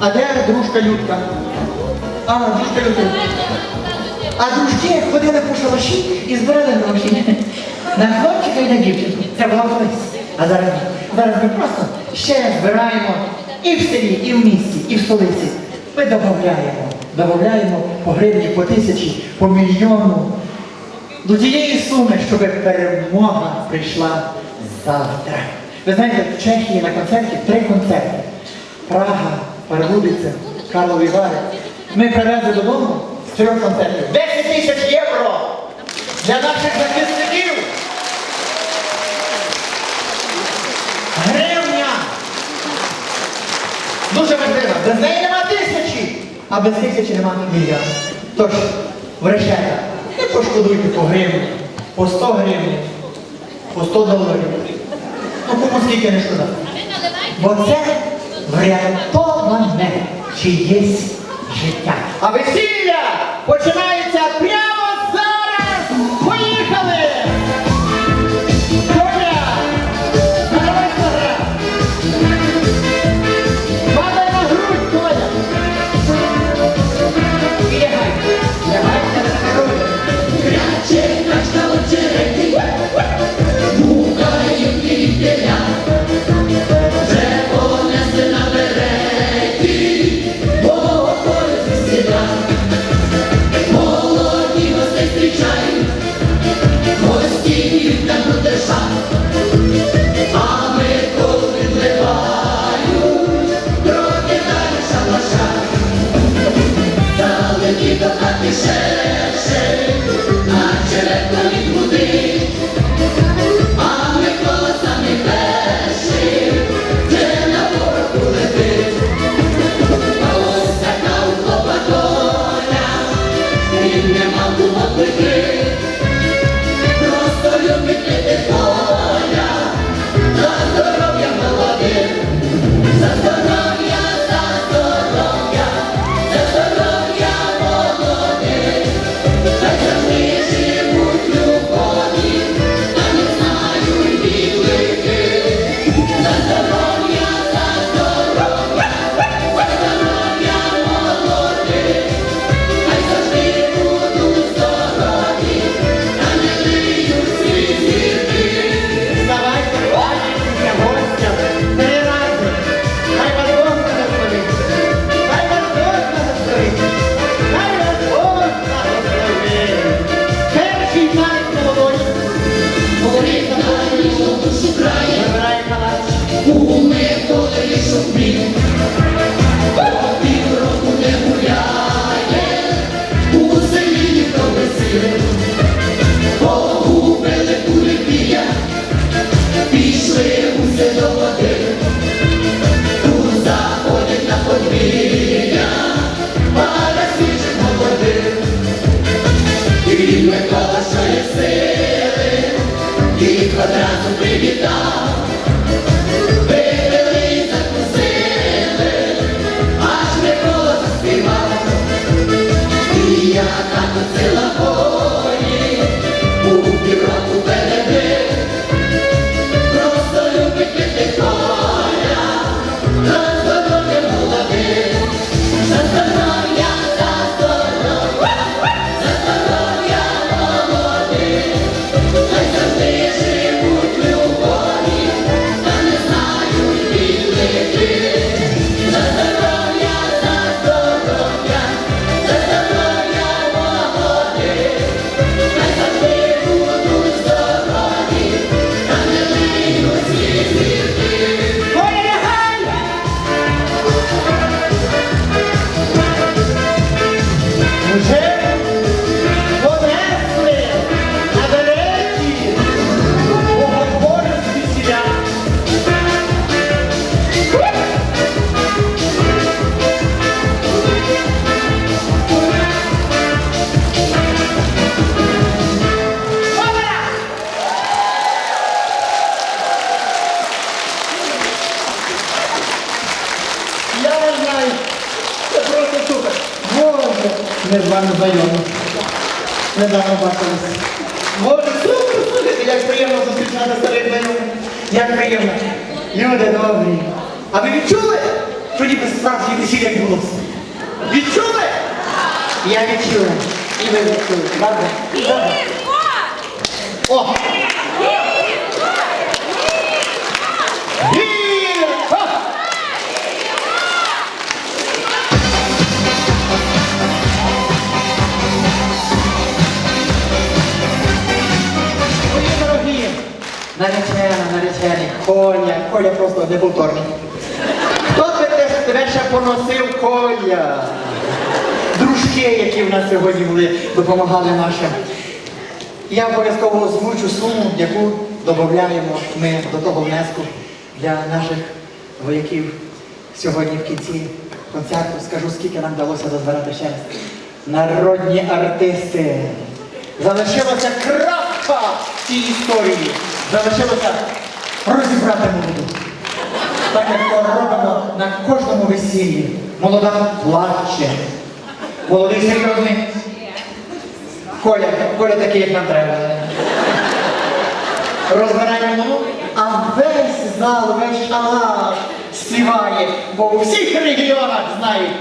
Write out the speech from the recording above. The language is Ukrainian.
А де дружка Людка? А, дружка Людка. А дружки ходили по шалаші і збирали гроші. На хлопчика і на дівчинку. Це було колись. А зараз. Зараз ми просто ще збираємо і в селі, і в місті, і в столиці. Ми додаємо. Додаємо по гривні, по тисячі, по мільйону. До тієї суми, щоб перемога прийшла завтра. Ви знаєте, в Чехії на концерті три концерти. Прага, Паргудиця, Карлові Вари. Ми привезли додому трьох концертів. 10 тисяч євро для наших захисників. Гривня. Дуже важливо. Без неї нема тисячі, а без тисячі нема мільйона. Тож, в решетах, не пошкодуйте по гривні, по 100 гривень, по 100 доларів. Ну кому скільки не шкода. Бо це врятоване чиєсь життя. А весілля починається Коля, вами вдвоєм. Недавно бачилися. Боже, супер, слухайте, як приємно зустрічати старих знайомих. Як приємно. Люди добрі. А ви відчули, тоді би справжнє весілля відбулося. Відчули? Я відчула. І ви відчули. Правда? Правда? О! Наречена, наречений, Коля, Коля просто неповторний. Хто би те- тебе ще поносив Коля? Дружки, які в нас сьогодні були, допомагали нашим. Я обов'язково озвучу суму, яку додаємо ми до того внеску для наших вояків сьогодні в кінці концерту. Скажу, скільки нам вдалося дозбирати ще. Народні артисти. Залишилося крапка в цій історії. Залишилося розібрати молоду. Так як то робимо на кожному весіллі. Молода плаче. Молодий серйозний. Коля, Коля такий, як нам треба. Розбираємо молоду, а весь зал, весь шалаш співає, бо у всіх регіонах знають.